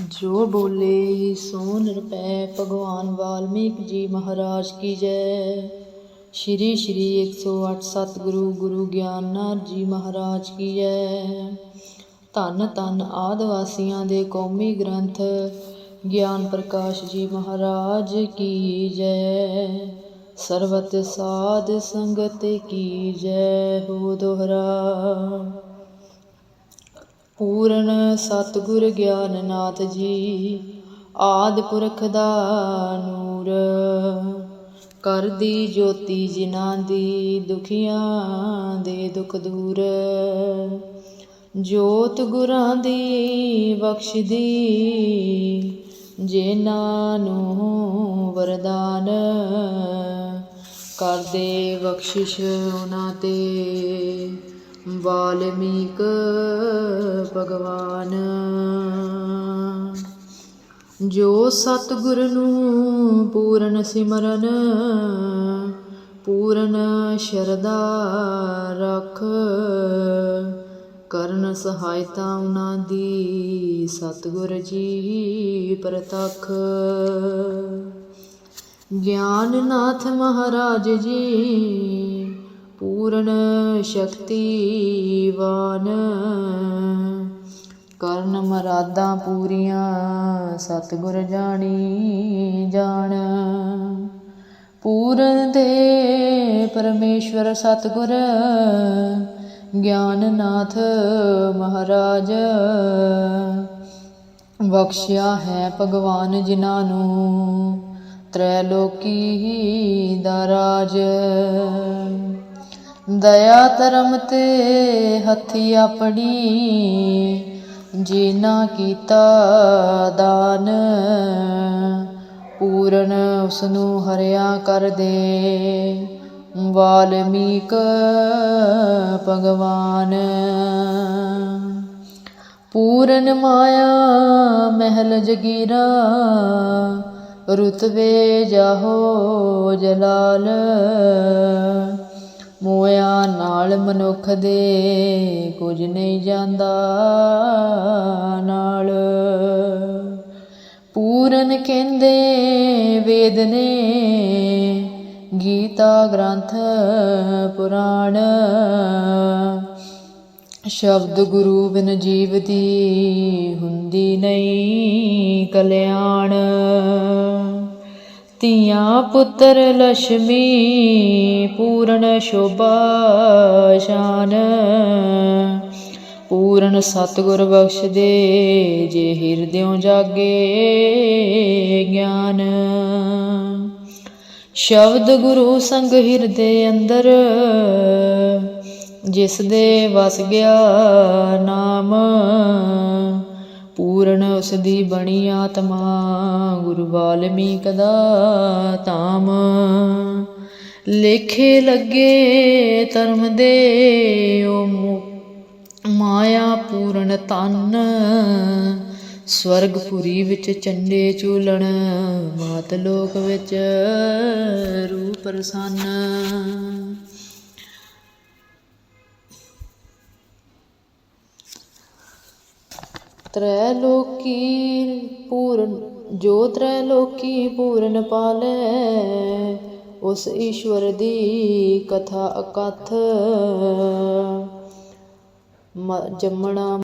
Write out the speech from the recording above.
ਜੋ ਬੋਲੇ ਸੋ ਨਿਰਪੈ ਭਗਵਾਨ ਵਾਲਮੀਕ ਜੀ ਮਹਾਰਾਜ ਕੀ ਜੈ। ਸ਼੍ਰੀ ਸ਼੍ਰੀ 108 ਸਤਿਗੁਰੂ ਗੁਰੂ ਗਿਆਨਨਾਥ ਜੀ ਮਹਾਰਾਜ ਕੀ ਜੈ। ਧੰਨ ਧੰਨ ਆਦਿਵਾਸੀਆਂ ਦੇ ਕੌਮੀ ਗ੍ਰੰਥ, ਗਿਆਨ ਪ੍ਰਕਾਸ਼ ਜੀ ਮਹਾਰਾਜ ਕੀ ਜੈ। ਸਰਬਤ ਸਾਧ ਸੰਗਤ ਕੀ ਜੈ ਹੋ ਦੋਹਰਾ। ਪੂਰਨ ਸਤਿਗੁਰ ਗਿਆਨਨਾਥ ਜੀ, ਆਦ ਪੁਰਖ ਦਾ ਨੂਰ। ਕਰਦੀ ਜੋਤੀ ਜਿਨ੍ਹਾਂ ਦੀ ਦੁਖੀਆਂ ਦੇ ਦੁਖ ਦੂਰ। ਜੋਤ ਗੁਰਾਂ ਦੀ ਬਖਸ਼ਦੀ, ਜਿਨ੍ਹਾਂ ਨੂੰ ਵਰਦਾਨ। ਕਰਦੇ ਬਖਸ਼ਿਸ਼ ਉਹਨਾਂ ਤੇ। ਵਾਲਮੀਕ ਭਗਵਾਨ। ਜੋ ਸਤਿਗੁਰ ਨੂੰ ਪੂਰਨ ਸਿਮਰਨ, ਪੂਰਨ ਸ਼ਰਧਾ ਰੱਖ, ਕਰਨ ਸਹਾਇਤਾ ਉਹਨਾਂ ਦੀ ਸਤਿਗੁਰ ਜੀ ਪ੍ਰਤੱਖ। ਗਿਆਨਨਾਥ ਮਹਾਰਾਜ ਜੀ ਪੂਰਨ ਸ਼ਕਤੀਵਾਨ। ਕਰਨ ਮਰਾਦਾਂ ਪੂਰੀਆਂ, ਸਤਿਗੁਰ ਜਾਣੀ ਜਾਣ। ਪੂਰਨ ਦੇ ਪਰਮੇਸ਼ਵਰ ਸਤਿਗੁਰ, ਗਿਆਨਨਾਥ ਮਹਾਰਾਜ। ਬਖਸ਼ਿਆ ਹੈ ਭਗਵਾਨ ਜਿਨ੍ਹਾਂ ਨੂੰ ਤ੍ਰੈਲੋਕੀ ਦਾ ਰਾਜ। ਦਇਆ ਧਰਮ ਤੇ ਹੱਥੀ ਆਪਣੀ ਜਿਨਾ ਕੀਤਾ ਦਾਨ, ਪੂਰਨ ਉਸ ਨੂੰ ਹਰਿਆ ਕਰ ਦੇ। ਵਾਲਮੀਕ ਭਗਵਾਨ, ਪੂਰਨ ਮਾਇਆ ਮਹਿਲ ਜਗੀਰਾ ਰੁਤਵੇ ਜਾਹੋ ਜਲਾਲ। ਮੋਇਆ ਨਾਲ ਮਨੁੱਖ ਦੇ ਕੁਝ ਨਹੀਂ ਜਾਂਦਾ ਨਾਲ। ਪੂਰਨ ਕਹਿੰਦੇ ਵੇਦ ਨੇ ਗੀਤਾ ਗ੍ਰੰਥ ਪੁਰਾਣ। ਸ਼ਬਦ ਗੁਰੂ ਬਿਨ ਜੀਵ ਦੀ ਹੁੰਦੀ ਨਹੀਂ ਕਲਿਆਣ। ਧੀਆਂ ਪੁੱਤਰ ਲక్ష్ਮੀ ਪੂਰਨ ਸ਼ੋਭਾ ਸ਼ਾਨ। ਪੂਰਨ ਸਤਿਗੁਰ ਬਖਸ਼ ਦੇ, ਜੇ ਹਿਰਦਿਓਂ ਜਾਗੇ ਗਿਆਨ। ਸ਼ਬਦ ਗੁਰੂ ਸੰਗ ਹਿਰਦੇ ਅੰਦਰ, ਜਿਸ ਦੇ ਵਸ ਗਿਆ ਨਾਮ। ਪੂਰਨ ਉਸ ਦੀ ਬਣੀ ਆਤਮਾ, ਗੁਰੂ ਵਾਲਮੀਕ ਦਾ ਧਾਮ। ਲੇਖੇ ਲੱਗੇ ਧਰਮ ਦੇ ਓ ਮਾਇਆ ਪੂਰਨ ਤਨ ਸਵਰਗਪੁਰੀ ਵਿੱਚ ਚੰਡੇ ਚੂਲਣ ਮਾਤ ਲੋਕ ਵਿੱਚ ਰੂਪ ਤ੍ਰੈ ਤ੍ਰੈਲੋਕੀ ਪੂਰਨ ਜੋ ਤ੍ਰੈਲੋਕੀ ਪੂਰਨ ਪਾਲੈ ਉਸ ਈਸ਼ਵਰ ਦੀ ਕਥਾ ਅਕਥ। ਮ- ਜੰਮਣਾ